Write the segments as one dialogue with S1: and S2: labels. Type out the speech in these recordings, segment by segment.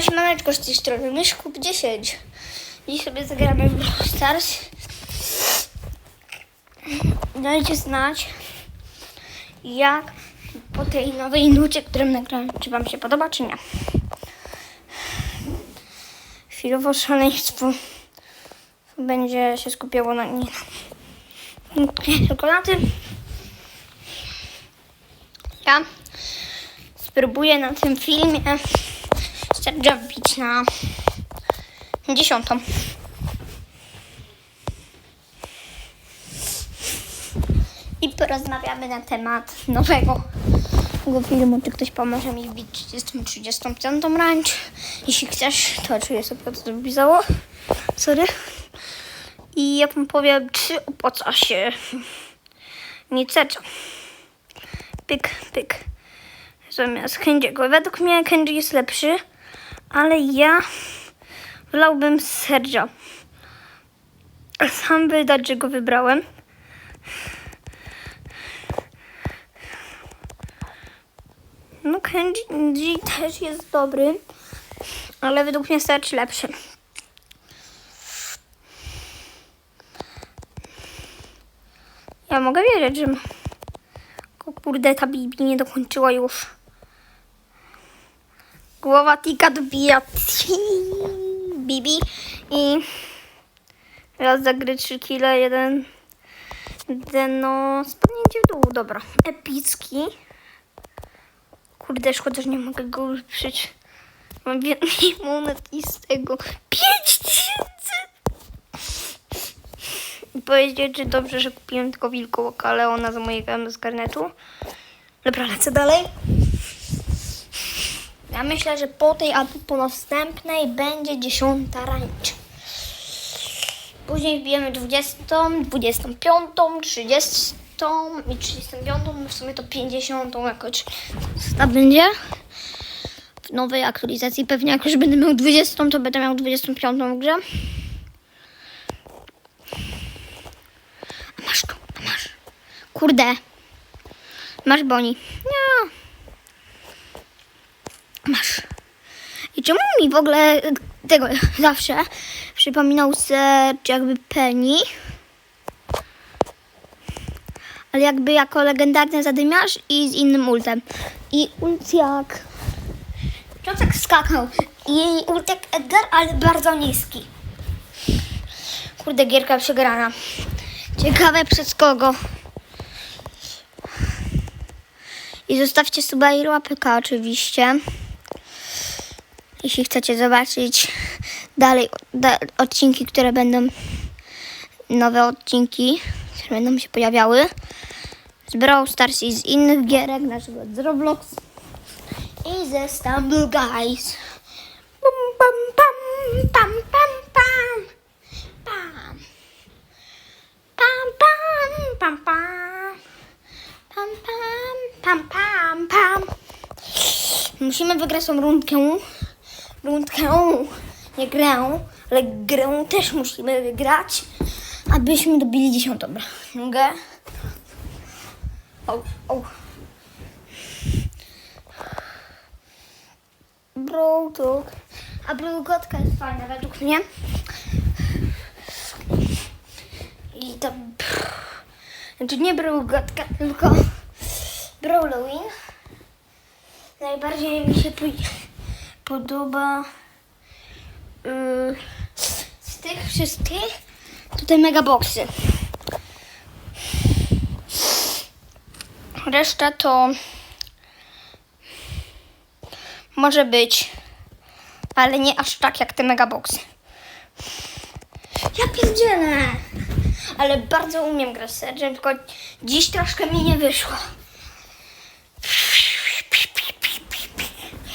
S1: Siemaneczko z tej strony Myszkup 10. Dziś sobie zagramy w Stars. Dajcie znać, jak po tej nowej nucie, którą nagrałem, czy wam się podoba, czy nie. Chwilowo szaleństwo będzie się skupiało na nie. Tym. Ja spróbuję na tym filmie Sergia wbić na dziesiątą. I porozmawiamy na temat nowego filmu. Czy ktoś pomoże mi wbić 30, 35 range? Jeśli chcesz, to 35 to wbizało. Sorry. I ja wam powiem, czy opłaca się Sergio. Pyk, pyk zamiast Kenjiego. Według mnie Kenji jest lepszy, ale ja wolałbym Sergio. Sam wydać, że go wybrałem. No Kenji też jest dobry, ale według mnie Serge lepszy. Ja mogę wierzyć, że... Kurde, ta Bibi nie dokończyła już. Głowa Tika dobija Bibi i raz zagry 3 kile, jeden, jeden no spadnięcie w dół, dobra. Epicki. Kurde, szkoda, że nie mogę go ulepszyć. Mam więcej monet i z tego 5000! I powiedzieć, że dobrze, że kupiłem tylko wilkołaka Leona za mojego z karnetu. Dobra, lecę dalej. Ja myślę, że po tej albo po następnej będzie dziesiąta rańcz. Później wbijemy 20, 25, 30 i 35, w sumie to 50 jakoś ta będzie. W nowej aktualizacji pewnie jak już będę miał 20, to będę miał 25 w grze. A Masz tu, a masz. Kurde. Masz boni. Nie. Masz. I czemu mi w ogóle tego zawsze przypominał Serge jakby Penny? Ale jakby jako legendarny zadymiarz i z innym ultem. I ult jak... Czosek skakał. I ult jak Edgar, ale bardzo niski. Kurde, gierka przegrana. Ciekawe przez kogo. I zostawcie suba i łapyka oczywiście. Jeśli chcecie zobaczyć dalej da, odcinki, które będą nowe odcinki, które będą się pojawiały z Brawl Stars i z innych gierek, na przykład z Roblox i ze Stumble Guys. Bum, bum, pam, pam. Pam, pam, pam, pam, pam. Musimy wygrać tą rundkę. Rundkę, nie grę, ale grę też musimy wygrać, abyśmy dobili dziesiątą rangę. O, o. Broduk. A brogotka jest fajna według mnie. I to... Znaczy nie brogotka, tylko Brawlowin. Najbardziej mi się po- podoba yy, z tych wszystkich tutaj megaboxy. Reszta to może być, ale nie aż tak jak te megaboxy. Ja pierdzielę! Ale bardzo umiem grać z Sergem, tylko dziś troszkę mi nie wyszło.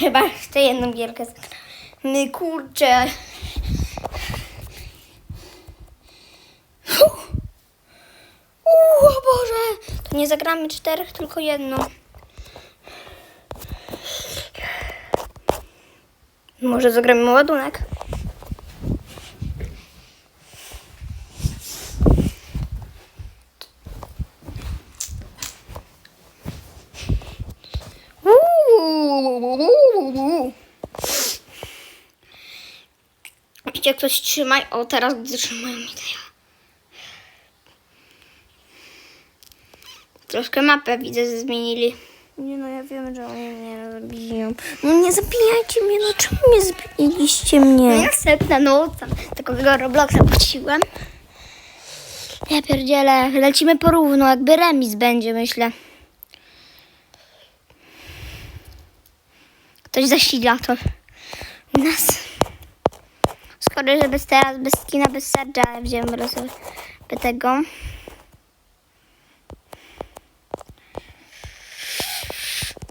S1: Chyba chcę jedną gierkę zagrać. No kurczę. O Boże! To nie zagramy czterech, tylko jedno. Może zagramy ładunek? Uuu. Gdzie ktoś trzymaj. O, teraz gdy trzymają mi ja. Troszkę mapę widzę, że zmienili.
S2: Nie no, ja wiem, że oni mnie zabiją. No nie zabijajcie mnie, no czemu nie zabiliście
S1: No
S2: mnie?
S1: następna noc, tam takiego Robloxa puściłem. Ja pierdzielę, lecimy porówno, jakby remis będzie, myślę. Ktoś zasila to nas. Skoro, że bez teraz, bez skina, bez serca, ale wziąłem sobie tego.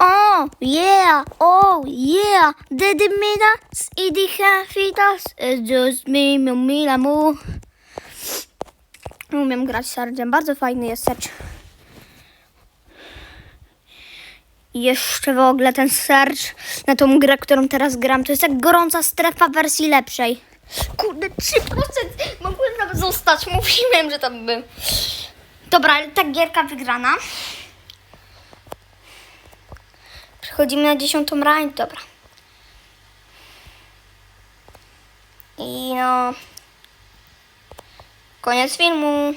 S1: Oh yeah, oh yeah, Daddy Midas, Idi Fitas, it's just me, mi, mi, mu. Umiem grać Sergem, bardzo fajny jest Serge. I jeszcze w ogóle ten Serge na tą grę, którą teraz gram, to jest jak gorąca strefa wersji lepszej. Kurde, 3% mogłem tam zostać, mówiłem, że tam był. Dobra, ale ta gierka wygrana. Przechodzimy na dziesiątą rangę, dobra. I no... Koniec filmu.